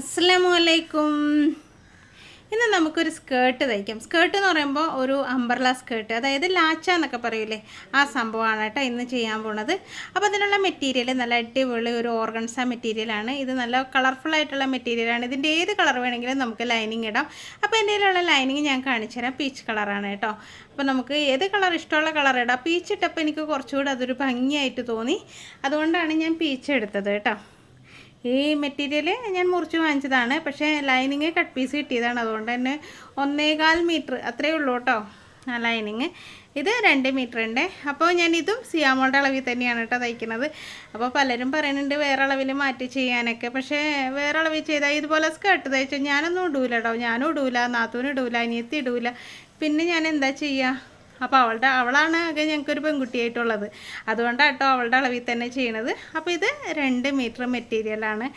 അസ്സലാമു അലൈക്കും ഇന്ന് നമുക്കൊരു സ്കേർട്ട് തയ്ക്കാം. സ്കേർട്ട് എന്ന് പറയുമ്പോൾ ഒരു അംബർല സ്കേർട്ട് അതായത് ലാച്ച എന്നൊക്കെ പറയൂലേ ആ സംഭവമാണ് കേട്ടോ ഇന്ന് ചെയ്യാൻ പോണത്. അപ്പോൾ അതിനുള്ള മെറ്റീരിയൽ നല്ല അടിപൊളി ഒരു ഓർഗൻസ മെറ്റീരിയലാണ് ഇത് നല്ല കളർഫുൾ ആയിട്ടുള്ള മെറ്റീരിയലാണ് ഇതിന്റെ ഏത് കളർ വേണമെങ്കിലും നമുക്ക് ലൈനിങ് ഇടാം. അപ്പോൾ എന്റെ കയ്യിലുള്ള ലൈനിങ് ഞാൻ കാണിച്ചു തരാം. പീച്ച് കളറാണ് കേട്ടോ. അപ്പോൾ നമുക്ക് ഏത് കളർ ഇഷ്ടമുള്ള കളർ ഇടാം. പീച്ച് ഇട്ടപ്പോൾ എനിക്ക് കുറച്ചുകൂടി അതൊരു ഭംഗിയായിട്ട് തോന്നി. അതുകൊണ്ടാണ് ഞാൻ പീച്ച് എടുത്തത് കേട്ടോ. ഈ മെറ്റീരിയൽ ഞാൻ മുറിച്ച് വാങ്ങിച്ചതാണ്. പക്ഷേ ലൈനിങ് കട്ട് പീസ് കിട്ടിയതാണ്. അതുകൊണ്ട് തന്നെ ഒന്നേകാൽ മീറ്റർ അത്രയേ ഉള്ളൂ കേട്ടോ ആ ലൈനിങ് ഇത് രണ്ട് ഉണ്ട്. അപ്പോൾ ഞാൻ ഇതും സിയാമോളുടെ അളവിൽ തന്നെയാണ് കേട്ടോ തയ്ക്കുന്നത്. അപ്പോൾ പലരും പറയുന്നുണ്ട് വേറെ അളവിൽ മാറ്റി ചെയ്യാനൊക്കെ. പക്ഷേ വേറെ അളവിൽ ചെയ്താൽ ഇതുപോലെ സ്കേർട്ട് തയ്ച്ചാൽ ഞാനൊന്നും ഇടൂല കേട്ടോ. ഞാനും ഇടൂല നാത്തൂനും ഇടൂല അനിയത്തി ഇടൂല. പിന്നെ ഞാൻ എന്താ ചെയ്യുക? അപ്പോൾ അവളുടെ അവളാണ് ആകെ ഞങ്ങൾക്കൊരു പെൺകുട്ടിയായിട്ടുള്ളത്. അതുകൊണ്ടാണ് കേട്ടോ അവളുടെ അളവിൽ തന്നെ ചെയ്യണത്. അപ്പോൾ ഇത് രണ്ട് മീറ്റർ മെറ്റീരിയലാണ്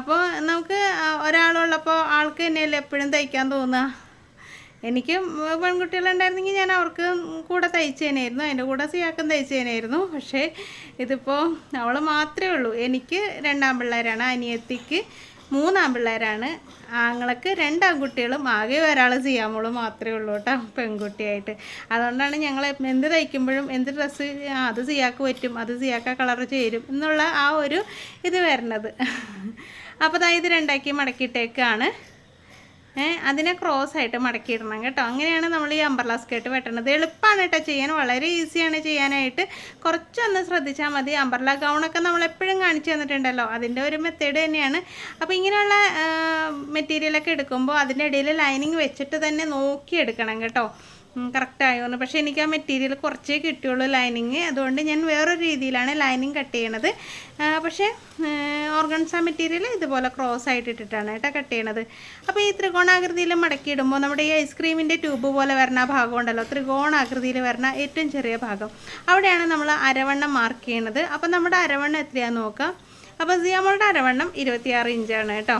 അപ്പോൾ നമുക്ക് ഒരാളുള്ളപ്പോൾ ആൾക്ക് തന്നെയല്ലേ എപ്പോഴും തയ്ക്കാൻ തോന്നുക? എനിക്ക് പെൺകുട്ടികളുണ്ടായിരുന്നെങ്കിൽ ഞാൻ അവർക്ക് കൂടെ തയ്ച്ചേനായിരുന്നു. അതിന്റെ കൂടെ സിയാക്കും തയ്ച്ചേനായിരുന്നു. പക്ഷേ ഇതിപ്പോൾ അവൾ മാത്രമേ ഉള്ളൂ. എനിക്ക് രണ്ടാം പിള്ളേരാണ് അനിയത്തിക്ക് മൂന്നാം പിള്ളേരാണ് ആങ്ങളക്ക് രണ്ട് ആൺകുട്ടികളും ആകെ ഒരാൾ ചെയ്യാമോൾ മാത്രമേ ഉള്ളൂ കേട്ടോ പെൺകുട്ടിയായിട്ട്. അതുകൊണ്ടാണ് ഞങ്ങൾ എന്ത് തയ്ക്കുമ്പോഴും എന്ത് ഡ്രസ്സ് അത് സിയാക്ക് പറ്റും അത് സിയാക്ക കളർ ചേരും എന്നുള്ള ആ ഒരു ഇത് വരുന്നത് അപ്പോൾ ഇത് രണ്ടാക്കി മടക്കിയിട്ടേക്കാണ്. അതിനെ ക്രോസ് ആയിട്ട് മടക്കിയിടണം കേട്ടോ. അങ്ങനെയാണ് നമ്മൾ ഈ അമ്പർലാ സ്കേർട്ട് വെട്ടണത്. എളുപ്പമാണ് കേട്ടോ ചെയ്യാൻ. വളരെ ഈസിയാണ് ചെയ്യാനായിട്ട്. കുറച്ചൊന്ന് ശ്രദ്ധിച്ചാൽ മതി. അമ്പർല ഗൗണൊക്കെ നമ്മൾ എപ്പോഴും കാണിച്ചു തന്നിട്ടുണ്ടല്ലോ. അതിന്റെ ഒരു മെത്തേഡ് തന്നെയാണ്. അപ്പോൾ ഇങ്ങനെയുള്ള മെറ്റീരിയലൊക്കെ എടുക്കുമ്പോൾ അതിന്റെ ഇടയിൽ ലൈനിങ് വെച്ചിട്ട് തന്നെ നോക്കിയെടുക്കണം കേട്ടോ. കറക്റ്റ് ആയോന്ന് പക്ഷേ എനിക്ക് ആ മെറ്റീരിയൽ കുറച്ചേ കിട്ടിയുള്ളൂ ലൈനിങ്. അതുകൊണ്ട് ഞാൻ വേറൊരു രീതിയിലാണ് ലൈനിങ് കട്ട് ചെയ്യണത്. പക്ഷേ ഓർഗൻസ മെറ്റീരിയൽ ഇതുപോലെ ക്രോസ് ആയിട്ട് ഇട്ടിട്ടാണ് കേട്ടോ കട്ട് ചെയ്യണത്. അപ്പോൾ ഈ ത്രികോണാകൃതിയിൽ മടക്കിയിടുമ്പോൾ നമ്മുടെ ഈ ഐസ്ക്രീമിന്റെ ട്യൂബ് പോലെ വരുന്ന ഭാഗം ഉണ്ടല്ലോ ത്രികോണാകൃതിയിൽ വരുന്ന ഏറ്റവും ചെറിയ ഭാഗം. അവിടെയാണ് നമ്മൾ അരവണ്ണം മാർക്ക് ചെയ്യണത്. അപ്പോൾ നമ്മുടെ അരവണ്ണം എത്രയാണെന്ന് നോക്കാം. അപ്പോൾ സിയാമോളുടെ അരവണ്ണം ഇരുപത്തിയാറ് ഇഞ്ചാണ് കേട്ടോ.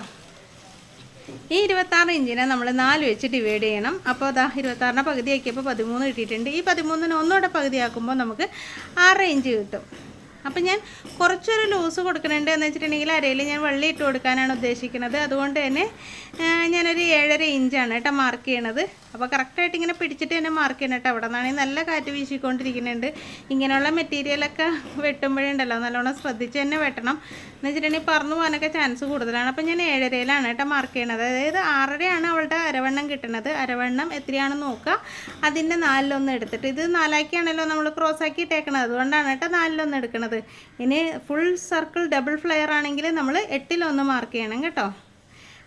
ഈ ഇരുപത്താറ് ഇഞ്ചിനെ നമ്മൾ നാല് വെച്ച് ഡിവൈഡ് ചെയ്യണം. അപ്പോൾ അതാ ഇരുപത്താറിനെ പകുതി ആക്കിയപ്പോൾ പതിമൂന്ന് കിട്ടിയിട്ടുണ്ട്. ഈ പതിമൂന്നിന് ഒന്നുകൂടെ പകുതിയാക്കുമ്പോൾ നമുക്ക് ആറ് ഇഞ്ച് കിട്ടും. അപ്പം ഞാൻ കുറച്ചൊരു ലൂസ് കൊടുക്കുന്നുണ്ട് എന്ന് വെച്ചിട്ടുണ്ടെങ്കിൽ അരയിൽ ഞാൻ വെള്ളി ഇട്ട് കൊടുക്കാനാണ് ഉദ്ദേശിക്കുന്നത്. അതുകൊണ്ട് തന്നെ ഞാനൊരു ഏഴര ഇഞ്ചാണ് കേട്ടോ മാർക്ക് ചെയ്യണത്. അപ്പോൾ കറക്റ്റായിട്ട് ഇങ്ങനെ പിടിച്ചിട്ട് തന്നെ മാർക്ക് ചെയ്യണം കേട്ടോ. അവിടെ നിന്നാണെങ്കിൽ നല്ല കാറ്റ് വീശിക്കൊണ്ടിരിക്കുന്നുണ്ട്. ഇങ്ങനെയുള്ള മെറ്റീരിയലൊക്കെ വെട്ടുമ്പോഴുണ്ടല്ലോ നല്ലോണം ശ്രദ്ധിച്ച് തന്നെ വെട്ടണം. എന്ന് വെച്ചിട്ടുണ്ടെങ്കിൽ പറന്നു പോകാനൊക്കെ ചാൻസ് കൂടുതലാണ്. അപ്പോൾ ഞാൻ ഏഴരയിലാണ് കേട്ടോ മാർക്ക് ചെയ്യണത്. അതായത് ആറരയാണ് അവളുടെ അരവണ്ണം കിട്ടുന്നത്. അരവണ്ണം എത്രയാണെന്ന് നോക്കുക. അതിന്റെ നാലിലൊന്ന് എടുത്തിട്ട് ഇത് നാലാക്കിയാണല്ലോ നമ്മൾ ക്രോസ് ആക്കി ഇട്ടേക്കണത്. അതുകൊണ്ടാണ് കേട്ടോ നാലിലൊന്ന് എടുക്കണത് ഇനി ഫുൾ സർക്കിൾ ഡബിൾ ഫ്ലെയർ ആണെങ്കിൽ നമ്മൾ എട്ടിലൊന്ന് മാർക്ക് ചെയ്യണം കേട്ടോ.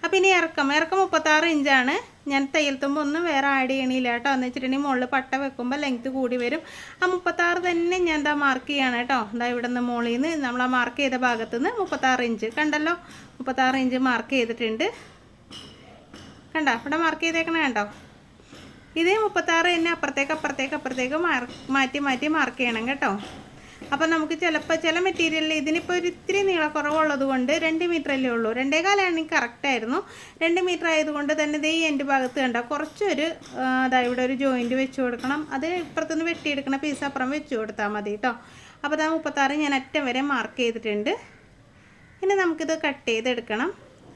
അപ്പോൾ ഇനി ഇറക്കം. ഇറക്കം മുപ്പത്താറ് ഇഞ്ചാണ് ഞാൻ തയ്യൽ തുമ്പ് ഒന്നും വേറെ ആഡ് ചെയ്യണില്ല കേട്ടോ. എന്ന് വെച്ചിട്ടുണ്ടെങ്കിൽ മുകളിൽ പട്ട വെക്കുമ്പോൾ ലെങ്ത്ത് കൂടി വരും. ആ മുപ്പത്താറ് തന്നെ ഞാൻ എന്താ മാർക്ക് ചെയ്യാണ് കേട്ടോ. എന്താ ഇവിടെ നിന്ന് മുകളിൽ നിന്ന് നമ്മൾ ആ മാർക്ക് ചെയ്ത ഭാഗത്തു നിന്ന് മുപ്പത്താറ് ഇഞ്ച് കണ്ടല്ലോ? മുപ്പത്താറ് ഇഞ്ച് മാർക്ക് ചെയ്തിട്ടുണ്ട്. കണ്ട? ഇവിടെ മാർക്ക് ചെയ്തേക്കണേ കണ്ടോ? ഇതേ മുപ്പത്താറ് തന്നെ അപ്പുറത്തേക്ക് അപ്പുറത്തേക്ക് അപ്പുറത്തേക്ക് മാറ്റി മാറ്റി മാർക്ക് ചെയ്യണം കേട്ടോ. അപ്പം നമുക്ക് ചിലപ്പോൾ ചില മെറ്റീരിയലിൽ ഇതിനിപ്പോൾ ഒരു ഇത്തിരി നീളക്കുറവുള്ളത് കൊണ്ട് രണ്ട് അല്ലേ ഉള്ളൂ. രണ്ടേ കാലാണെങ്കിൽ കറക്റ്റായിരുന്നു രണ്ട് മീറ്റർ ആയതുകൊണ്ട് തന്നെ ഈ എന്റെ ഭാഗത്ത് കണ്ട കുറച്ചൊരു അതായത് ഇവിടെ ഒരു ജോയിന്റ് വെച്ച് കൊടുക്കണം. അത് ഇപ്പുറത്തുനിന്ന് വെട്ടിയെടുക്കണ പീസ് അപ്പുറം വെച്ച് കൊടുത്താൽ മതി കേട്ടോ അപ്പോൾ അതാ മുപ്പത്താറ് ഞാൻ അറ്റം വരെ മാർക്ക് ചെയ്തിട്ടുണ്ട്. ഇനി നമുക്കിത് കട്ട് ചെയ്തെടുക്കണം.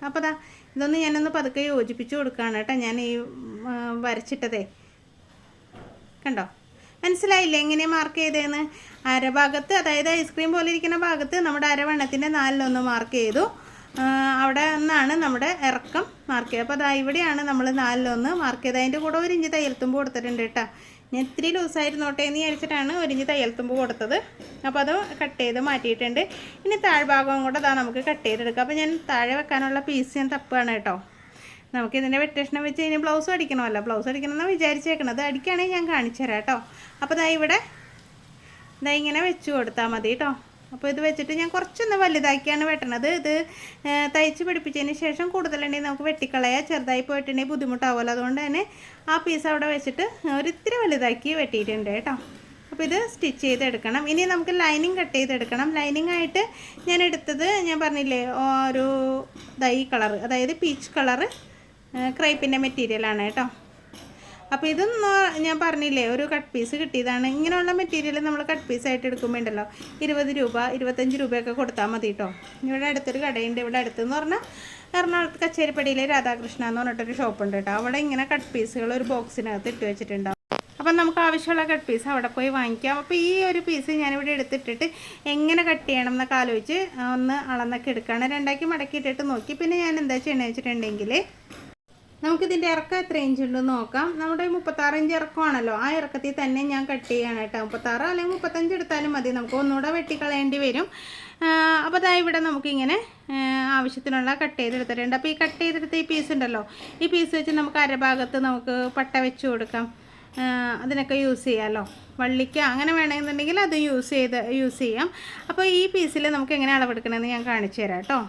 അപ്പോൾ അതാ ഇതൊന്ന് ഞാനൊന്ന് പതുക്കെ യോജിപ്പിച്ച് കൊടുക്കുകയാണ് കേട്ടോ ഞാൻ ഈ വരച്ചിട്ടതേ. കണ്ടോ? മനസ്സിലായില്ലേ? എങ്ങനെ മാർക്ക് ചെയ്തതെന്ന് അരഭാഗത്ത് അതായത് ഐസ്ക്രീം പോലെ ഇരിക്കുന്ന ഭാഗത്ത് നമ്മുടെ അരവണ്ണത്തിന്റെ നാലിലൊന്ന് മാർക്ക് ചെയ്തു. അവിടെ നിന്നാണ് നമ്മുടെ ഇറക്കം മാർക്ക് ചെയ്തത്. അപ്പോൾ അതാ ഇവിടെയാണ് നമ്മൾ നാലിലൊന്ന് മാർക്ക് ചെയ്തത്. അതിന്റെ കൂടെ ഒരു ഇഞ്ച് തയ്യൽത്തുമ്പ് കൊടുത്തിട്ടുണ്ട് കേട്ടോ. ഞാൻ ഇത്തിരി ലൂസായിരുന്നോട്ടെ എന്ന് വിചാരിച്ചിട്ടാണ് ഒരു ഇഞ്ച് തയ്യൽത്തുമ്പ് കൊടുത്തത്. അപ്പോൾ അത് കട്ട് ചെയ്ത് മാറ്റിയിട്ടുണ്ട്. ഇനി താഴ്ഭാഗവും കൂടെ അതാ നമുക്ക് കട്ട് ചെയ്തെടുക്കാം. അപ്പോൾ ഞാൻ താഴെ വെക്കാനുള്ള പീസ് ഞാൻ തപ്പുകയാണ് കേട്ടോ. നമുക്ക് ഇതിന്റെ വെട്ടേഷണം വെച്ച് കഴിഞ്ഞാൽ ബ്ലൗസ് അടിക്കണമല്ലോ. ബ്ലൗസ് അടിക്കണമെന്നാണ് വിചാരിച്ചേക്കണത് അടിക്കുകയാണെങ്കിൽ ഞാൻ കാണിച്ചു തരാം കേട്ടോ. അപ്പോൾ ദാ ഇവിടെ ദാ ഇങ്ങനെ വെച്ച് കൊടുത്താൽ മതി കേട്ടോ. അപ്പോൾ ഇത് വെച്ചിട്ട് ഞാൻ കുറച്ചൊന്ന് വലുതാക്കിയാണ് വെട്ടണത്. ഇത് തയ്ച്ച് പിടിപ്പിച്ചതിന് ശേഷം കൂടുതലുണ്ടെങ്കിൽ നമുക്ക് വെട്ടിക്കളയാ. ചെറുതായി പോയിട്ടുണ്ടെങ്കിൽ ബുദ്ധിമുട്ടാവുമല്ലോ. അതുകൊണ്ട് തന്നെ ആ പീസ് അവിടെ വെച്ചിട്ട് ഒരിത്തിരി വലുതാക്കി വെട്ടിയിട്ടുണ്ട് കേട്ടോ. അപ്പോൾ ഇത് സ്റ്റിച്ച് ചെയ്തെടുക്കണം. ഇനി നമുക്ക് ലൈനിങ് കട്ട് ചെയ്തെടുക്കണം. ലൈനിങ് ആയിട്ട് ഞാൻ എടുത്തത് ഞാൻ പറഞ്ഞില്ലേ ഒരു ദൈ കളർ അതായത് പീച്ച് കളറ് ക്രൈപ്പിന്റെ മെറ്റീരിയലാണ് കേട്ടോ. അപ്പോൾ ഇതൊന്നും ഞാൻ പറഞ്ഞില്ലേ ഒരു കട്ട് പീസ് കിട്ടിയതാണ്. ഇങ്ങനെയുള്ള മെറ്റീരിയൽ നമ്മൾ കട്ട് പീസ് ആയിട്ട് എടുക്കുമ്പോൾ ഉണ്ടല്ലോ ഇരുപത് രൂപ ഇരുപത്തഞ്ച് രൂപയൊക്കെ കൊടുത്താൽ മതി കേട്ടോ. ഇവിടെ അടുത്തൊരു കടയുണ്ട്. ഇവിടെ അടുത്തെന്ന് പറഞ്ഞാൽ എറണാകുളത്ത് കച്ചേരിപ്പടിയിലെ രാധാകൃഷ്ണ എന്ന് പറഞ്ഞിട്ടൊരു ഷോപ്പുണ്ട് കേട്ടോ. അവിടെ ഇങ്ങനെ കട്ട് പീസുകൾ ഒരു ബോക്സിനകത്ത് ഇട്ട് വെച്ചിട്ടുണ്ടാവും അപ്പം നമുക്ക് ആവശ്യമുള്ള കട്ട് പീസ് അവിടെ പോയി വാങ്ങിക്കാം. അപ്പോൾ ഈ ഒരു പീസ് ഞാനിവിടെ എടുത്തിട്ടിട്ട് എങ്ങനെ കട്ട് ചെയ്യണം എന്നൊക്കെ ആലോചിച്ച് ഒന്ന് അളന്നൊക്കെ എടുക്കുകയാണ് രണ്ടാക്കി മടക്കിയിട്ടിട്ട് നോക്കി. പിന്നെ ഞാൻ എന്താ ചെയ്യണമെന്ന് വെച്ചിട്ടുണ്ടെങ്കിൽ നമുക്കിതിന്റെ ഇറക്കം എത്ര ഇഞ്ച് ഉണ്ടെന്ന് നോക്കാം. നമ്മുടെ മുപ്പത്താറ് ഇഞ്ച് ഇറക്കമാണല്ലോ. ആ ഇറക്കത്തിൽ തന്നെ ഞാൻ കട്ട് ചെയ്യാണ് കേട്ടോ. മുപ്പത്താറ് അല്ലെങ്കിൽ മുപ്പത്തഞ്ച് എടുത്താലും മതി. നമുക്ക് ഒന്നുകൂടെ വെട്ടിക്കളയേണ്ടി വരും. അപ്പോൾ അതാ ഇവിടെ നമുക്കിങ്ങനെ ആവശ്യത്തിനുള്ള കട്ട് ചെയ്തെടുത്തിട്ടുണ്ട്. അപ്പോൾ ഈ കട്ട് ചെയ്തെടുത്ത ഈ പീസ് ഉണ്ടല്ലോ. ഈ പീസ് വെച്ച് നമുക്ക് അരഭാഗത്ത് നമുക്ക് പട്ട വെച്ച് കൊടുക്കാം. അതിനൊക്കെ യൂസ് ചെയ്യാമല്ലോ വള്ളിക്ക അങ്ങനെ വേണമെന്നുണ്ടെങ്കിൽ അത് യൂസ് ചെയ്ത് യൂസ് ചെയ്യാം. അപ്പോൾ ഈ പീസിൽ നമുക്ക് എങ്ങനെ അളവെടുക്കണമെന്ന് ഞാൻ കാണിച്ചു തരാം കേട്ടോ.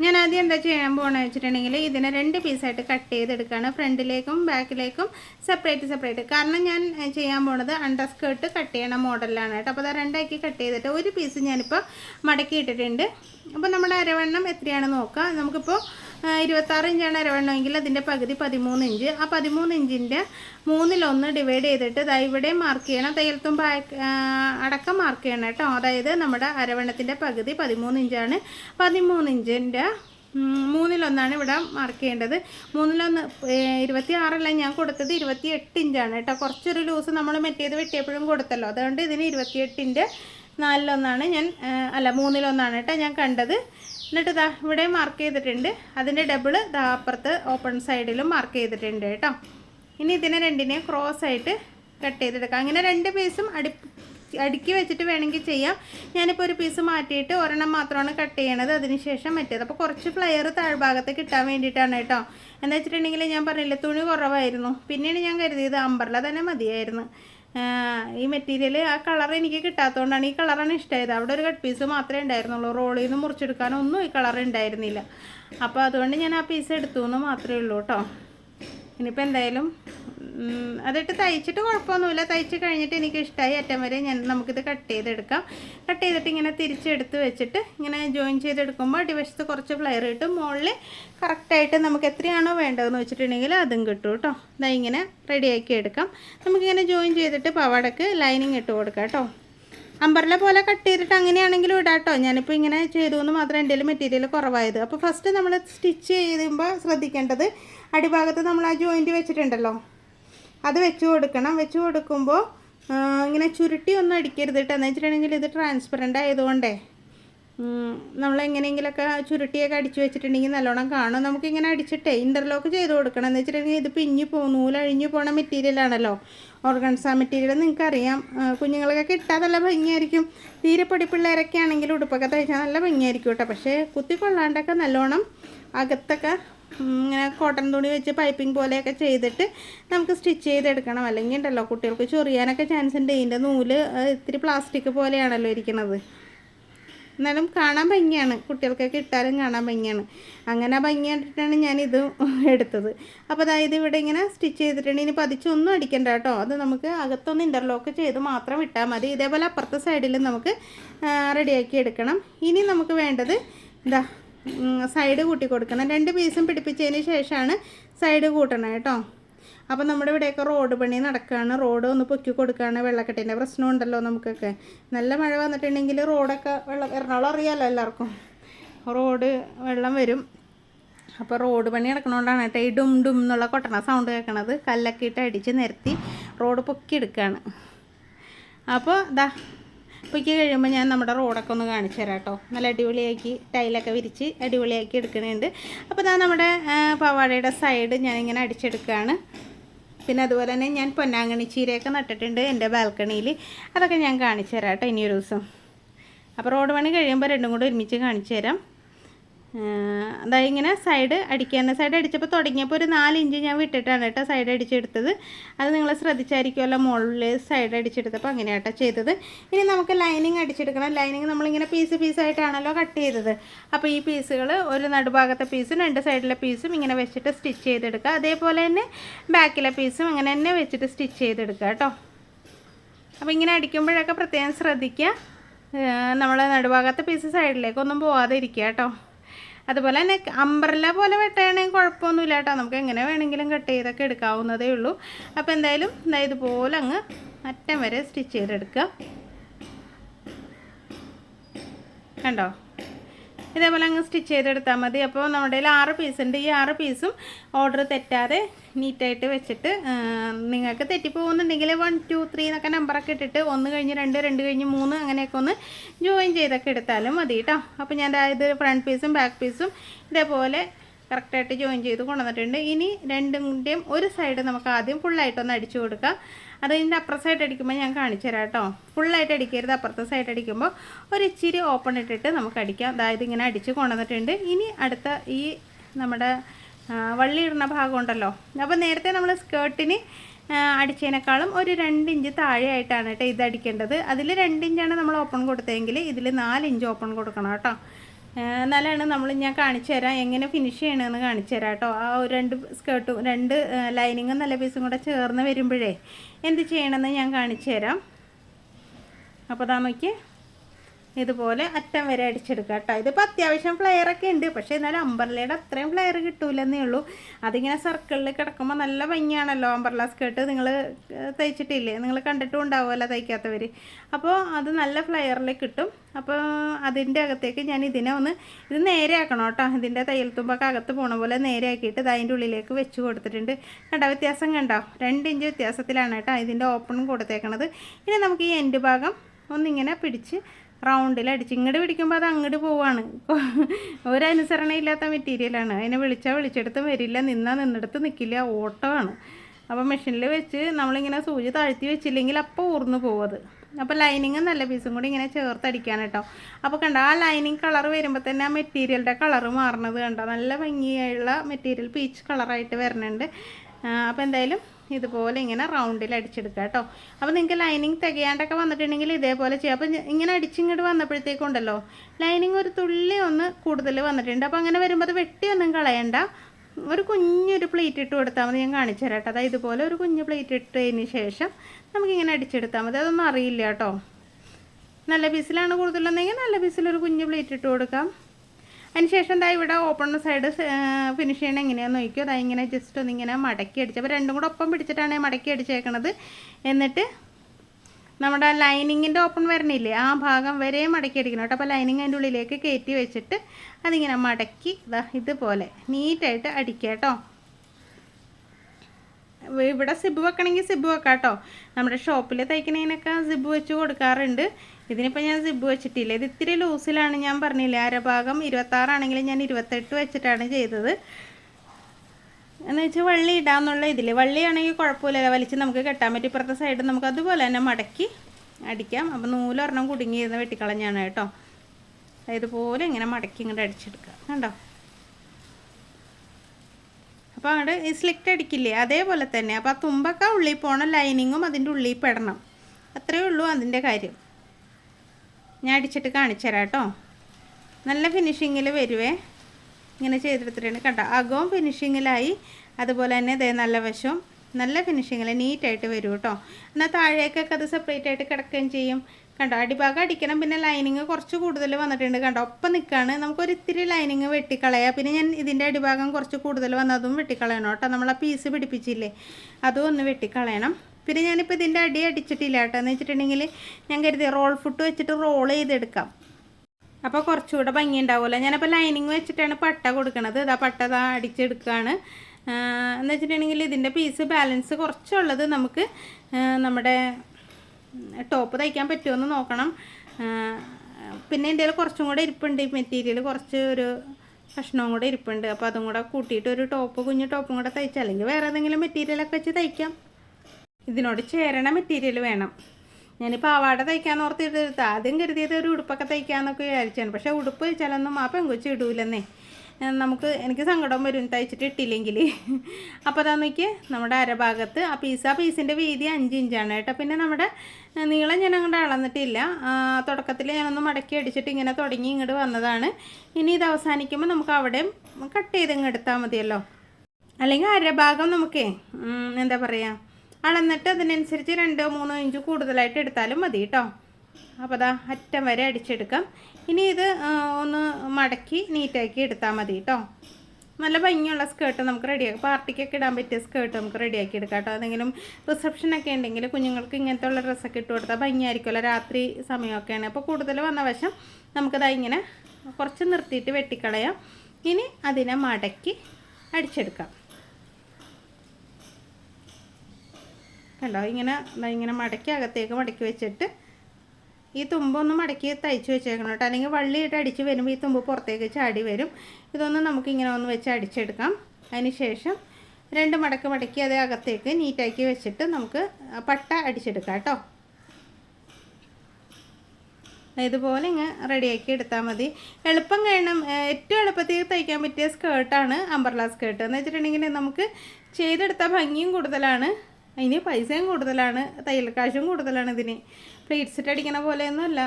ഞാൻ ആദ്യം എന്താ ചെയ്യാൻ പോകണമെന്ന് വെച്ചിട്ടുണ്ടെങ്കിൽ ഇതിനെ രണ്ട് പീസായിട്ട് കട്ട് ചെയ്തെടുക്കുകയാണ് ഫ്രണ്ടിലേക്കും ബാക്കിലേക്കും സെപ്പറേറ്റ് സെപ്പറേറ്റ് കാരണം ഞാൻ ചെയ്യാൻ പോണത് അണ്ടർ സ്കേർട്ട് കട്ട് ചെയ്യണ മോഡലാണ് കേട്ടോ. അപ്പോൾ അത് രണ്ടാക്കി കട്ട് ചെയ്തിട്ട് ഒരു പീസ് ഞാനിപ്പോൾ മടക്കി ഇട്ടിട്ടുണ്ട് അപ്പോൾ നമ്മുടെ അരവണ്ണം എത്രയാണ് നോക്കുക നമുക്കിപ്പോൾ ഇരുപത്താറ് ഇഞ്ചാണ് അരവണ്ണമെങ്കിൽ അതിന്റെ പകുതി പതിമൂന്ന് ഇഞ്ച്. ആ പതിമൂന്ന് ഇഞ്ചിന്റെ മൂന്നിലൊന്ന് ഡിവൈഡ് ചെയ്തിട്ട് ദാ ഇവിടെ മാർക്ക് ചെയ്യണം. തയ്യൽത്തും ബാക്ക് അടക്കം മാർക്ക് ചെയ്യണം കേട്ടോ. അതായത് നമ്മുടെ അരവണ്ണത്തിന്റെ പകുതി പതിമൂന്ന് ഇഞ്ചാണ്. പതിമൂന്ന് ഇഞ്ചിന്റെ മൂന്നിലൊന്നാണ് ഇവിടെ മാർക്ക് ചെയ്യേണ്ടത്. മൂന്നിലൊന്ന് ഇരുപത്തി ആറല്ല ഞാൻ കൊടുത്തത് ഇരുപത്തി എട്ട് ഇഞ്ചാണ് കേട്ടോ. കുറച്ചൊരു ലൂസ് നമ്മൾ മറ്റേത് വെട്ടിയപ്പോഴും കൊടുത്തല്ലോ. അതുകൊണ്ട് ഇതിന് ഇരുപത്തിയെട്ടിന്റെ നാലിലൊന്നാണ് ഞാൻ അല്ല മൂന്നിലൊന്നാണ് കേട്ടോ ഞാൻ കണ്ടത്. എന്നിട്ട് ഇതാ ഇവിടെ മാർക്ക് ചെയ്തിട്ടുണ്ട്. അതിന്റെ ഡബിൾ ദാ അപ്പുറത്ത് ഓപ്പൺ സൈഡിലും മാർക്ക് ചെയ്തിട്ടുണ്ട് കേട്ടോ. ഇനി ഇതിനെ രണ്ടിനെയും ക്രോസ് ആയിട്ട് കട്ട് ചെയ്തെടുക്കാം. അങ്ങനെ രണ്ട് പീസും അടി അടുക്കി വെച്ചിട്ട് വേണമെങ്കിൽ ചെയ്യാം. ഞാനിപ്പോൾ ഒരു പീസ് മാറ്റിയിട്ട് ഒരെണ്ണം മാത്രമാണ് കട്ട് ചെയ്യണത്. അതിനുശേഷം മറ്റേത്. അപ്പോൾ കുറച്ച് ഫ്ലെയർ താഴ്ഭാഗത്ത് കിട്ടാൻ വേണ്ടിയിട്ടാണ് കേട്ടോ. എന്താ വെച്ചിട്ടുണ്ടെങ്കിൽ ഞാൻ പറഞ്ഞില്ല തുണി കുറവായിരുന്നു. പിന്നീട് ഞാൻ കരുതിയത് അമ്പർല തന്നെ മതിയായിരുന്നു. ഈ മെറ്റീരിയൽ ആ കളർ എനിക്ക് കിട്ടാത്തതുകൊണ്ടാണ് ഈ കളറാണ് ഇഷ്ടമായത് അവിടെ ഒരു കട്ട് പീസ് മാത്രമേ ഉണ്ടായിരുന്നുള്ളൂ. റോളിൽ നിന്ന് മുറിച്ചെടുക്കാനൊന്നും ഈ കളർ ഉണ്ടായിരുന്നില്ല. അപ്പോൾ അതുകൊണ്ട് ഞാൻ ആ പീസ് എടുത്തു എന്ന് മാത്രമേ ഉള്ളൂ കേട്ടോ. ഇനിയിപ്പോൾ എന്തായാലും അതിട്ട് തയ്ച്ചിട്ട് കുഴപ്പമൊന്നുമില്ല. തയ്ച്ച് കഴിഞ്ഞിട്ട് എനിക്ക് ഇഷ്ടമായി അറ്റം വരെ ഞാൻ നമുക്കിത് കട്ട് ചെയ്തെടുക്കാം. കട്ട് ചെയ്തിട്ട് ഇങ്ങനെ തിരിച്ചെടുത്ത് വെച്ചിട്ട് ഇങ്ങനെ ജോയിൻ ചെയ്തെടുക്കുമ്പോൾ അടിവശത്ത് കുറച്ച് ഫ്ലയർ കിട്ടും മുകളിൽ കറക്റ്റായിട്ട് നമുക്ക് എത്രയാണോ വേണ്ടതെന്ന് വെച്ചിട്ടുണ്ടെങ്കിൽ അതും കിട്ടും കേട്ടോ. ഇതാ ഇങ്ങനെ റെഡിയാക്കി എടുക്കാം. നമുക്കിങ്ങനെ ജോയിൻ ചെയ്തിട്ട് പവാടക്ക് ലൈനിങ് ഇട്ട് കൊടുക്കാം കേട്ടോ. അമ്പർല പോലെ കട്ട് ചെയ്തിട്ട് അങ്ങനെയാണെങ്കിലും ഇടാം കേട്ടോ ഞാനിപ്പോൾ ഇങ്ങനെ ചെയ്തു എന്ന് മാത്രം എന്റെ മെറ്റീരിയൽ കുറവായത്. അപ്പോൾ ഫസ്റ്റ് നമ്മൾ സ്റ്റിച്ച് ചെയ്യുമ്പോൾ ശ്രദ്ധിക്കേണ്ടത് അടിഭാഗത്ത് നമ്മൾ ആ ജോയിന്റ് വെച്ചിട്ടുണ്ടല്ലോ. അത് വെച്ച് കൊടുക്കണം. വെച്ച് കൊടുക്കുമ്പോൾ ഇങ്ങനെ ചുരുട്ടി ഒന്നും അടിക്കരുത് കേട്ടോ. എന്ന് വെച്ചിട്ടുണ്ടെങ്കിൽ ഇത് ട്രാൻസ്പെറന്റ് ആയതുകൊണ്ടേ നമ്മൾ എങ്ങനെയെങ്കിലുമൊക്കെ ചുരുട്ടിയൊക്കെ അടിച്ചു വെച്ചിട്ടുണ്ടെങ്കിൽ നല്ലോണം കാണും. നമുക്കിങ്ങനെ അടിച്ചിട്ടേ ഇന്റർലോക്ക് ചെയ്ത് കൊടുക്കണം. എന്ന് വെച്ചിട്ടുണ്ടെങ്കിൽ ഇത് പിഞ്ഞു പോകും നൂലഴിഞ്ഞു പോണ മെറ്റീരിയലാണല്ലോ ഓർഗൻസ മെറ്റീരിയൽ നിങ്ങൾക്കറിയാം. അറിയാം കുഞ്ഞുങ്ങൾക്കൊക്കെ ഇട്ടാൽ നല്ല ഭംഗിയായിരിക്കും. തീരെ പൊടി പിള്ളേരൊക്കെ ആണെങ്കിൽ ഉടുപ്പൊക്കെ തയ്ച്ചാൽ നല്ല ഭംഗിയായിരിക്കും കേട്ടോ. പക്ഷേ കുത്തിക്കൊള്ളാണ്ടൊക്കെ നല്ലോണം അകത്തൊക്കെ ഇങ്ങനെ കോട്ടൺ തുണി വെച്ച് പൈപ്പിംഗ് പോലെയൊക്കെ ചെയ്തിട്ട് നമുക്ക് സ്റ്റിച്ച് ചെയ്തെടുക്കണം. അല്ലെങ്കിൽ ഉണ്ടല്ലോ കുട്ടികൾക്ക് ചൊറിയാനൊക്കെ ചാൻസ് ഉണ്ട്. ഇതിന്റെ നൂൽ ഇത്തിരി പ്ലാസ്റ്റിക് പോലെയാണല്ലോ ഇരിക്കുന്നത് എന്നാലും കാണാൻ ഭംഗിയാണ്. കുട്ടികൾക്കൊക്കെ ഇട്ടാലും കാണാൻ ഭംഗിയാണ്. അങ്ങനെ ഭംഗി കണ്ടിട്ടാണ് ഞാനിത് എടുത്തത്. അപ്പോൾ അതായത് ഇവിടെ ഇങ്ങനെ സ്റ്റിച്ച് ചെയ്തിട്ടുണ്ട്. ഇനി പതിച്ചൊന്നും അടിക്കണ്ട കേട്ടോ. അത് നമുക്ക് അകത്തൊന്ന് ഇന്റർലോക്ക് ചെയ്ത് മാത്രം ഇട്ടാൽ മതി. ഇതേപോലെ അപ്പുറത്തെ സൈഡിൽ നമുക്ക് റെഡിയാക്കി എടുക്കണം. ഇനി നമുക്ക് വേണ്ടത് ഇതാ സൈഡ് കൂട്ടി കൊടുക്കണം. രണ്ട് പീസും പിടിപ്പിച്ചതിന് ശേഷമാണ് സൈഡ് കൂട്ടണം കേട്ടോ. അപ്പോൾ നമ്മുടെ ഇവിടെയൊക്കെ റോഡ് പണി നടക്കുകയാണ് റോഡ് ഒന്ന് പൊക്കി കൊടുക്കുകയാണ് വെള്ളക്കെട്ടിന്റെ പ്രശ്നമുണ്ടല്ലോ നമുക്കൊക്കെ. നല്ല മഴ വന്നിട്ടുണ്ടെങ്കിൽ റോഡൊക്കെ വെള്ളം എറണാകുളം അറിയാമല്ലോ എല്ലാവർക്കും. റോഡ് വെള്ളം വരും. അപ്പോൾ റോഡ് പണി നടക്കണോണ്ടാണ് കേട്ടോ ഈ ഡും ഡും എന്നുള്ള കൊട്ടണ സൗണ്ട് കേൾക്കണത് കല്ലൊക്കെ ഇട്ട് അടിച്ച് നിരത്തി റോഡ് പൊക്കി എടുക്കുകയാണ് അപ്പോൾ ദാ പൊക്കി കഴിയുമ്പോൾ ഞാൻ നമ്മുടെ റോഡൊക്കെ ഒന്ന് കാണിച്ചു തരാം കേട്ടോ നല്ല അടിപൊളിയാക്കി ടൈലൊക്കെ വിരിച്ച് അടിപൊളിയാക്കി എടുക്കുന്നുണ്ട് അപ്പോൾ ഇതാ നമ്മുടെ പവാടയുടെ സൈഡ് ഞാനിങ്ങനെ അടിച്ചെടുക്കുകയാണ്. പിന്നെ അതുപോലെ തന്നെ ഞാൻ പൊന്നാങ്കണി ചീരയൊക്കെ നട്ടിട്ടുണ്ട് എന്റെ ബാൽക്കണിയിൽ. അതൊക്കെ ഞാൻ കാണിച്ചു തരാം കേട്ടോ ഇനിയൊരു ദിവസം. അപ്പോൾ റോഡ് പണി കഴിയുമ്പോൾ രണ്ടും കൂടെ ഒരുമിച്ച് കാണിച്ചു തരാം. അതായത് ഇങ്ങനെ സൈഡ് അടിക്കാൻ. സൈഡ് അടിച്ചപ്പോൾ തുടങ്ങിയപ്പോൾ ഒരു നാല് ഇഞ്ച് ഞാൻ വിട്ടിട്ടാണ് കേട്ടോ സൈഡ് അടിച്ചെടുത്തത്. അത് നിങ്ങൾ ശ്രദ്ധിച്ചായിരിക്കുമല്ലോ മുകളിൽ സൈഡ് അടിച്ചെടുത്തപ്പോൾ അങ്ങനെ കേട്ടോ ചെയ്തത്. ഇനി നമുക്ക് ലൈനിങ് അടിച്ചെടുക്കണം. ലൈനിങ് നമ്മളിങ്ങനെ പീസ് പീസായിട്ടാണല്ലോ കട്ട് ചെയ്തത്. അപ്പോൾ ഈ പീസുകൾ ഒരു നടുഭാഗത്തെ പീസും രണ്ട് സൈഡിലെ പീസും ഇങ്ങനെ വെച്ചിട്ട് സ്റ്റിച്ച് ചെയ്തെടുക്കുക. അതേപോലെ തന്നെ ബാക്കിലെ പീസും അങ്ങനെ തന്നെ വെച്ചിട്ട് സ്റ്റിച്ച് ചെയ്തെടുക്കുക കേട്ടോ. അപ്പോൾ ഇങ്ങനെ അടിക്കുമ്പോഴൊക്കെ പ്രത്യേകം ശ്രദ്ധിക്കുക. നമ്മളെ നടുഭാഗത്തെ പീസ് സൈഡിലേക്കൊന്നും പോവാതെ ഇരിക്കുക കേട്ടോ. അതുപോലെ തന്നെ അമ്പർല പോലെ വെട്ടുകയാണെങ്കിൽ കുഴപ്പമൊന്നുമില്ല കേട്ടോ. നമുക്ക് എങ്ങനെ വേണമെങ്കിലും കട്ട് ചെയ്തൊക്കെ എടുക്കാവുന്നതേ ഉള്ളൂ. അപ്പോൾ എന്തായാലും ഇതുപോലെ അങ്ങ് അറ്റം വരെ സ്റ്റിച്ച് ചെയ്തെടുക്കുക. കണ്ടോ? ഇതേപോലെ അങ്ങ് സ്റ്റിച്ച് ചെയ്തെടുത്താൽ മതി. അപ്പോൾ നമ്മുടെ കയ്യിൽ ആറ് പീസ് ഉണ്ട്. ഈ ആറ് പീസും ഓർഡർ തെറ്റാതെ നീറ്റായിട്ട് വെച്ചിട്ട് നിങ്ങൾക്ക് തെറ്റിപ്പോകുന്നുണ്ടെങ്കിൽ വൺ ടു ത്രീ എന്നൊക്കെ നമ്പറൊക്കെ ഇട്ടിട്ട് ഒന്ന് കഴിഞ്ഞ് രണ്ട് രണ്ട് കഴിഞ്ഞ് മൂന്ന് അങ്ങനെയൊക്കെ ഒന്ന് ജോയിൻ ചെയ്തൊക്കെ എടുത്താലും മതി കേട്ടോ അപ്പോൾ ഞാൻ അതായത് ഫ്രണ്ട് പീസും ബാക്ക് പീസും ഇതേപോലെ കറക്റ്റായിട്ട് ജോയിൻ ചെയ്ത് കൊണ്ടുവന്നിട്ടുണ്ട്. ഇനി രണ്ടിന്റെയും ഒരു സൈഡ് നമുക്ക് ആദ്യം ഫുള്ളായിട്ടൊന്ന് അടിച്ചു കൊടുക്കാം. അത് ഇതിന്റെ അപ്പുറ സൈഡ് അടിക്കുമ്പോൾ ഞാൻ കാണിച്ചു തരാം കേട്ടോ ഫുള്ളായിട്ട് അടിക്കരുത്. അപ്പുറത്തെ സൈഡ് അടിക്കുമ്പോൾ ഒരു ഇച്ചിരി ഓപ്പൺ ഇട്ടിട്ട് നമുക്ക് അടിക്കാം. അതായത് ഇങ്ങനെ അടിച്ച് കൊണ്ടുവന്നിട്ടുണ്ട്. ഇനി അടുത്ത ഈ നമ്മുടെ വള്ളി ഇടുന്ന ഭാഗം ഉണ്ടല്ലോ. അപ്പോൾ നേരത്തെ നമ്മൾ സ്കേർട്ടിന് അടിച്ചതിനേക്കാളും ഒരു രണ്ട് ഇഞ്ച് താഴെയായിട്ടാണ് കേട്ടോ ഇത് അടിക്കേണ്ടത്. അതിൽ രണ്ട് ഇഞ്ചാണ് നമ്മൾ ഓപ്പൺ കൊടുത്തതെങ്കിൽ ഇതിൽ നാല് ഇഞ്ച് ഓപ്പൺ കൊടുക്കണം കേട്ടോ. എന്നാലാണ് നമ്മൾ ഞാൻ കാണിച്ചു തരാം. എങ്ങനെ ഫിനിഷ് ചെയ്യണമെന്ന് കാണിച്ചു തരാം കേട്ടോ. ആ ഒരു രണ്ട് സ്കേർട്ടും രണ്ട് ലൈനിങ്ങും നല്ല പീസും കൂടെ ചേർന്ന് വരുമ്പോഴേ എന്ത് ചെയ്യണമെന്ന് ഞാൻ കാണിച്ചു തരാം. അപ്പോൾ നോക്കി ഇതുപോലെ അറ്റം വരെ അടിച്ചെടുക്കുക കേട്ടോ. ഇതിപ്പോൾ അത്യാവശ്യം ഫ്ലെയർ ഒക്കെ ഉണ്ട്. പക്ഷേ എന്നാലും അമ്പർലയുടെ അത്രയും ഫ്ലെയർ കിട്ടൂലെന്നേ ഉള്ളൂ. അതിങ്ങനെ സർക്കിളിൽ കിടക്കുമ്പോൾ നല്ല ഭംഗിയാണല്ലോ അമ്പർല സ്കേർട്ട് നിങ്ങൾ തയ്ച്ചിട്ടില്ലേ? നിങ്ങൾ കണ്ടിട്ടും ഉണ്ടാവുമല്ലോ തയ്ക്കാത്തവർ അപ്പോൾ അത് നല്ല ഫ്ലെയറിൽ കിട്ടും. അപ്പോൾ അതിന്റെ അകത്തേക്ക് ഞാൻ ഇതിനെ ഒന്ന് ഇത് നേരെ ആക്കണം കേട്ടോ. ഇതിന്റെ തയ്യൽ തുമ്പൊക്കെ അകത്ത് പോണ പോലെ നേരെ ആക്കിയിട്ട് അതിന്റെ ഉള്ളിലേക്ക് വെച്ച് കൊടുത്തിട്ടുണ്ട്. കണ്ടോ? വ്യത്യാസം കണ്ടോ? രണ്ട് ഇഞ്ച് വ്യത്യാസത്തിലാണ് കേട്ടോ ഇതിന്റെ ഓപ്പണും കൊടുത്തേക്കണത്. ഇനി നമുക്ക് ഈ എൻഡ് ഭാഗം ഒന്നിങ്ങനെ പിടിച്ച് റൗണ്ടിൽ അടിച്ച് ഇങ്ങോട്ട് പിടിക്കുമ്പോൾ അത് അങ്ങോട്ട് പോവാണ്. ഒരനുസരണ ഇല്ലാത്ത മെറ്റീരിയലാണ് അതിനെ വിളിച്ചാൽ വിളിച്ചെടുത്തും വരില്ല. നിന്നാൽ നിന്നെടുത്ത് നിൽക്കില്ല ഓട്ടമാണ് അപ്പോൾ മെഷീനിൽ വെച്ച് നമ്മളിങ്ങനെ സൂചി താഴ്ത്തി വെച്ചില്ലെങ്കിൽ അപ്പോൾ ഊർന്നു പോവത് അപ്പോൾ ലൈനിങ് നല്ല പീസും കൂടി ഇങ്ങനെ ചേർത്തടിക്കാൻ കേട്ടോ അപ്പോൾ കണ്ടോ ആ ലൈനിങ് കളർ വരുമ്പോൾ തന്നെ ആ മെറ്റീരിയലിന്റെ കളർ മാറണത് കണ്ടോ? നല്ല ഭംഗിയായുള്ള മെറ്റീരിയൽ പീച്ച് കളറായിട്ട് വരുന്നുണ്ട് അപ്പോൾ എന്തായാലും ഇതുപോലെ ഇങ്ങനെ റൗണ്ടിൽ അടിച്ചെടുക്കുക കേട്ടോ അപ്പോൾ നിങ്ങൾക്ക് ലൈനിങ് തികയാണ്ടൊക്കെ വന്നിട്ടുണ്ടെങ്കിൽ ഇതേപോലെ ചെയ്യാം. അപ്പോൾ ഇങ്ങനെ അടിച്ചിങ്ങോട്ട് വന്നപ്പോഴത്തേക്കുണ്ടല്ലോ ലൈനിങ് ഒരു തുള്ളി ഒന്ന് കൂടുതൽ വന്നിട്ടുണ്ട്. അപ്പോൾ അങ്ങനെ വരുമ്പോൾ അത് വെട്ടിയൊന്നും കളയണ്ട. ഒരു കുഞ്ഞൊരു പ്ലേറ്റ് ഇട്ട് കൊടുത്താൽ മതി ഞാൻ കാണിച്ചു തരാം കേട്ടോ അതായത് ഇതുപോലെ ഒരു കുഞ്ഞ് പ്ലേറ്റ് ഇട്ടതിന് ശേഷം നമുക്കിങ്ങനെ അടിച്ചെടുത്താൽ മതി. അതൊന്നും അറിയില്ല കേട്ടോ നല്ല പീസിലാണ് കൂടുതലുണ്ടെങ്കിൽ നല്ല പീസിൽ ഒരു കുഞ്ഞ് പ്ലേറ്റ് ഇട്ട് കൊടുക്കാം. അതിനുശേഷം ദാ ഇവിടെ ഓപ്പൺ സൈഡ് ഫിനിഷ് ചെയ്യണം എങ്ങനെയാണെന്ന് നോക്കിയോ ദാ ഇങ്ങനെ ജസ്റ്റ് ഒന്നിങ്ങനെ മടക്കി അടിച്ച്. അപ്പോൾ രണ്ടും കൂടെ ഒപ്പം പിടിച്ചിട്ടാണ് മടക്കി അടിച്ചേക്കണത്. എന്നിട്ട് നമ്മുടെ ലൈനിങ്ങിന്റെ ഓപ്പൺ വരണില്ലേ ആ ഭാഗം വരെ മടക്കി അടിക്കണം കേട്ടോ. അപ്പോൾ ലൈനിങ് അതിന്റെ ഉള്ളിലേക്ക് കയറ്റി വെച്ചിട്ട് അതിങ്ങനെ മടക്കി ഇതാ ഇതുപോലെ നീറ്റായിട്ട് അടിക്കുക കേട്ടോ. ഇവിടെ സിബ് വെക്കണമെങ്കിൽ സിബ് വെക്കാം കേട്ടോ നമ്മുടെ ഷോപ്പിൽ തയ്ക്കണതിനൊക്കെ സിബ് വെച്ച് കൊടുക്കാറുണ്ട്. ഇതിനിപ്പോൾ ഞാൻ സിബ് വെച്ചിട്ടില്ല. ഇത് ഇത്തിരി ലൂസിലാണ് ഞാൻ പറഞ്ഞില്ല. അരഭാഗം ഇരുപത്താറാണെങ്കിൽ ഞാൻ ഇരുപത്തെട്ട് വെച്ചിട്ടാണ് ചെയ്തത്. എന്ന് വെച്ചാൽ വള്ളി ഇടാന്നുള്ള ഇതിൽ വള്ളിയാണെങ്കിൽ കുഴപ്പമില്ല വലിച്ച് നമുക്ക് കെട്ടാൻ പറ്റും. ഇപ്പുറത്തെ സൈഡ് നമുക്ക് അതുപോലെ തന്നെ മടക്കി അടിക്കാം. അപ്പോൾ നൂലൊരെണ്ണം കുടുങ്ങിയിരുന്ന് വെട്ടിക്കളഞ്ഞാണ് കേട്ടോ. ഇതുപോലെ ഇങ്ങനെ മടക്കി ഇങ്ങോട്ട് അടിച്ചെടുക്കുക. കണ്ടോ? അപ്പോൾ അങ്ങോട്ട് ഈ സ്ലിറ്റ് അടിക്കില്ലേ? അതേപോലെ തന്നെ. അപ്പോൾ ആ തുമ്പൊക്കെ ഉള്ളിൽ പോകണം ലൈനിങ്ങും അതിന്റെ ഉള്ളിൽ പെടണം. അത്രയേ ഉള്ളൂ അതിന്റെ കാര്യം. ഞാൻ അടിച്ചിട്ട് കാണിച്ചു തരാം കേട്ടോ. നല്ല ഫിനിഷിങ്ങിൽ വരുവേ. ഇങ്ങനെ ചെയ്തെടുത്തിട്ടുണ്ട് കണ്ടോ? അകവും ഫിനിഷിങ്ങിലായി അതുപോലെ തന്നെ ഇതേ നല്ല വശവും നല്ല ഫിനിഷിങ്ങിൽ നീറ്റായിട്ട് വരും കേട്ടോ. എന്നാൽ താഴേക്കൊക്കെ അത് സെപ്പറേറ്റ് ആയിട്ട് കിടക്കുകയും ചെയ്യും. കണ്ടോ? അടിഭാഗം അടിക്കണം പിന്നെ ലൈനിങ് കുറച്ച് കൂടുതൽ വന്നിട്ടുണ്ട് കണ്ടോ? ഒപ്പം നിൽക്കുകയാണ് നമുക്കൊരു ഇത്തിരി ലൈനിങ് വെട്ടിക്കളയാം. പിന്നെ ഞാൻ ഇതിന്റെ അടിഭാഗം കുറച്ച് കൂടുതൽ വന്നതും വെട്ടിക്കളയണം കേട്ടോ. നമ്മൾ ആ പീസ് പിടിപ്പിച്ചില്ലേ? അതും ഒന്ന് വെട്ടിക്കളയണം. പിന്നെ ഞാനിപ്പോൾ ഇതിന്റെ അടി അടിച്ചിട്ടില്ല കേട്ടോ. എന്ന് വെച്ചിട്ടുണ്ടെങ്കിൽ ഞാൻ കരുതി റോൾ ഫുട്ട് വെച്ചിട്ട് റോൾ ചെയ്തെടുക്കാം. അപ്പോൾ കുറച്ചുകൂടെ ഭംഗി ഉണ്ടാവുമല്ലോ ഞാനപ്പോൾ ലൈനിങ് വെച്ചിട്ടാണ് പട്ട കൊടുക്കുന്നത് ഇതാ പട്ട ഇതാ അടിച്ചെടുക്കുകയാണ് എന്ന് വെച്ചിട്ടുണ്ടെങ്കിൽ ഇതിന്റെ പീസ് ബാലൻസ് കുറച്ചുള്ളത് നമുക്ക് നമ്മുടെ ടോപ്പ് തയ്ക്കാൻ പറ്റുമെന്ന് നോക്കണം. പിന്നെ എന്റെ കുറച്ചും കൂടെ ഇരിപ്പുണ്ട്. ഈ മെറ്റീരിയൽ കുറച്ച് ഒരു കഷ്ണവും കൂടെ ഇരിപ്പുണ്ട്. അപ്പോൾ അതും കൂടെ കൂട്ടിയിട്ട് ഒരു ടോപ്പ് കുഞ്ഞു ടോപ്പും കൂടെ തയ്ച്ചാൽ അല്ലെങ്കിൽ വേറെ ഏതെങ്കിലും മെറ്റീരിയലൊക്കെ വെച്ച് തയ്ക്കാം. ഇതിനോട് ചേരണ മെറ്റീരിയൽ വേണം. ഞാൻ പാവാട തയ്ക്കാന്ന് ഓർത്തിട്ട് ആദ്യം കരുതിയത് ഒരു ഉടുപ്പൊക്കെ തയ്ക്കാന്നൊക്കെ വിചാരിച്ചാണ്. പക്ഷേ ഉടുപ്പ് വെച്ചാലൊന്നും ആ പെങ്കൊച്ച് ഇടൂലെന്നേ. നമുക്ക് എനിക്ക് സങ്കടം വരും തയ്ച്ചിട്ട് ഇട്ടില്ലെങ്കിൽ അപ്പോൾ അതാ നോക്കി നമ്മുടെ അരഭാഗത്ത് ആ പീസ് ആ പീസിന്റെ വീതി അഞ്ച് ഇഞ്ചാണ് കേട്ടോ. പിന്നെ നമ്മുടെ നീളം ഞാൻ അങ്ങോട്ട് അളന്നിട്ടില്ല. തുടക്കത്തിൽ ഞാനൊന്ന് മടക്കി അടിച്ചിട്ട് ഇങ്ങനെ തുടങ്ങി ഇങ്ങോട്ട് വന്നതാണ്. ഇനി ഇത് അവസാനിക്കുമ്പോൾ നമുക്ക് അവിടെയും കട്ട് ചെയ്ത് ഇങ്ങെടുത്താൽ മതിയല്ലോ. അല്ലെങ്കിൽ അരഭാഗം നമുക്കേ എന്താ പറയുക അളന്നിട്ട് അതിനനുസരിച്ച് രണ്ടോ മൂന്നോ ഇഞ്ച് കൂടുതലായിട്ട് എടുത്താലും മതി കേട്ടോ. അപ്പോൾ അതാ അറ്റം വരെ അടിച്ചെടുക്കാം. ഇനി ഇത് ഒന്ന് മടക്കി നീറ്റാക്കി എടുത്താൽ മതി കേട്ടോ. നല്ല ഭംഗിയുള്ള സ്കേർട്ട് നമുക്ക് റെഡിയാക്കാം പാർട്ടിക്കൊക്കെ ഇടാൻ പറ്റിയ സ്കേർട്ട് നമുക്ക് റെഡിയാക്കി എടുക്കാം കേട്ടോ. എന്തെങ്കിലും റിസപ്ഷനൊക്കെ ഉണ്ടെങ്കിൽ കുഞ്ഞുങ്ങൾക്ക് ഇങ്ങനത്തെ ഉള്ള ഡ്രസ്സൊക്കെ ഇട്ട് കൊടുത്താൽ ഭംഗിയായിരിക്കുമല്ലോ രാത്രി സമയമൊക്കെയാണ്. അപ്പോൾ കൂടുതൽ വന്ന വശം നമുക്കത് ഇങ്ങനെ കുറച്ച് നിർത്തിയിട്ട് വെട്ടിക്കളയാം. ഇനി അതിനെ മടക്കി അടിച്ചെടുക്കാം. കണ്ടോ? ഇങ്ങനെ ഇങ്ങനെ മടക്കി അകത്തേക്ക് മടക്കി വെച്ചിട്ട് ഈ തുമ്പൊന്ന് മടക്കി തയ്ച്ച് വെച്ചേക്കണം കേട്ടോ. അല്ലെങ്കിൽ വള്ളിയിട്ട് അടിച്ച് വരുമ്പോൾ ഈ തുമ്പ് പുറത്തേക്ക് ചാടി വരും. ഇതൊന്ന് നമുക്കിങ്ങനെ ഒന്ന് വെച്ച് അടിച്ചെടുക്കാം. അതിന് ശേഷം രണ്ട് മടക്ക് മടക്കി അത് അകത്തേക്ക് നീറ്റാക്കി വെച്ചിട്ട് നമുക്ക് പട്ട അടിച്ചെടുക്കാം കേട്ടോ. ഇതുപോലെ ഇങ്ങ് റെഡിയാക്കി എടുത്താൽ മതി. എളുപ്പം കഴിയണം. ഏറ്റവും എളുപ്പത്തിൽ തയ്ക്കാൻ പറ്റിയ സ്കേർട്ടാണ് അമ്പർല സ്കേർട്ട്. എന്ന് വെച്ചിട്ടുണ്ടെങ്കിൽ നമുക്ക് ചെയ്തെടുത്താൽ ഭംഗിയും കൂടുതലാണ്. അതിന് പൈസയും കൂടുതലാണ് തയ്യൽ കാശും കൂടുതലാണ് ഇതിന്. പ്ലേറ്റ് ഇട്ട് അടിക്കണ പോലെയൊന്നുമല്ല.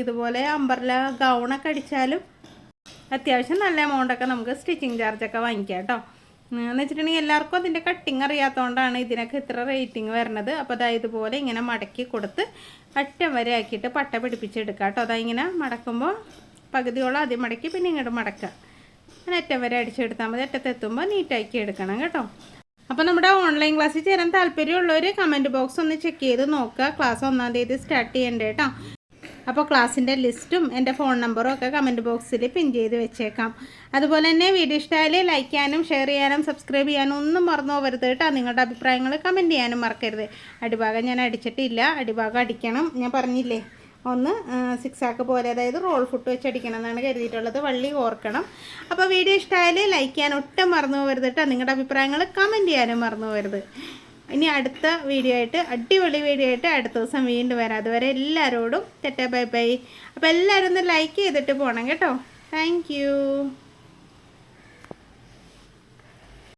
ഇതുപോലെ അമ്പർല ഗൗണൊക്കെ അടിച്ചാലും അത്യാവശ്യം നല്ല എമൗണ്ടൊക്കെ നമുക്ക് സ്റ്റിച്ചിങ് ചാർജൊക്കെ വാങ്ങിക്കാം കേട്ടോ. എന്ന് വെച്ചിട്ടുണ്ടെങ്കിൽ എല്ലാവർക്കും അതിന്റെ കട്ടിങ് അറിയാത്തതുകൊണ്ടാണ് ഇതിനൊക്കെ ഇത്ര റേറ്റിംഗ് വരുന്നത്. അപ്പോൾ അതാ ഇതുപോലെ ഇങ്ങനെ മടക്കി കൊടുത്ത് അറ്റം വരെ ആക്കിയിട്ട് പട്ട പിടിപ്പിച്ചെടുക്കുക കേട്ടോ. അതാ ഇങ്ങനെ മടക്കുമ്പോൾ പകുതിയോളം ആദ്യം മടക്കി പിന്നെ ഇങ്ങോട്ട് മടക്കുക. അങ്ങനെ അറ്റം വരെ അടിച്ചെടുത്താൽ മതി. അറ്റത്തെത്തുമ്പോൾ നീറ്റാക്കി എടുക്കണം കേട്ടോ. അപ്പോൾ നമ്മുടെ ഓൺലൈൻ ക്ലാസ്സിൽ ചേരാൻ താല്പര്യമുള്ളവർ കമന്റ് ബോക്സ് ഒന്ന് ചെക്ക് ചെയ്ത് നോക്കുക. ക്ലാസ് ഒന്നാം തീയതി സ്റ്റാർട്ട് ചെയ്യേണ്ട കേട്ടോ അപ്പോൾ ക്ലാസ്സിന്റെ ലിസ്റ്റും എന്റെ ഫോൺ നമ്പറും ഒക്കെ കമന്റ് ബോക്സിൽ പിൻ ചെയ്ത് വെച്ചേക്കാം. അതുപോലെ തന്നെ വീഡിയോ ഇഷ്ടമായാൽ ലൈക്ക് ചെയ്യാനും ഷെയർ ചെയ്യാനും സബ്സ്ക്രൈബ് ചെയ്യാനും ഒന്നും മറന്നു പോകരുത് കേട്ടോ നിങ്ങളുടെ അഭിപ്രായങ്ങൾ കമന്റ് ചെയ്യാനും മറക്കരുത്. അടിഭാഗം ഞാൻ അടിച്ചിട്ടില്ല. അടിഭാഗം അടിക്കണം. ഞാൻ പറഞ്ഞില്ലേ? ഒന്ന് സിക്സ് ആക്ക് പോലെ അതായത് റോൾ ഫുട്ട് വെച്ച് അടിക്കണം എന്നാണ് കരുതിയിട്ടുള്ളത്. വള്ളി ഓർക്കണം. അപ്പോൾ വീഡിയോ ഇഷ്ടമായാൽ ലൈക്ക് ചെയ്യാൻ ഒട്ടും മറന്നു പോകരുത് കേട്ടോ നിങ്ങളുടെ അഭിപ്രായങ്ങൾ കമന്റ് ചെയ്യാനും മറന്നു പോകരുത്. ഇനി അടുത്ത വീഡിയോ ആയിട്ട് അടിപൊളി വീഡിയോ ആയിട്ട് അടുത്ത ദിവസം വീണ്ടും വരാം. അതുവരെ എല്ലാവരോടും തെറ്റ ബൈ ബൈ അപ്പോൾ എല്ലാവരും ഒന്ന് ലൈക്ക് ചെയ്തിട്ട് പോകണം കേട്ടോ. താങ്ക്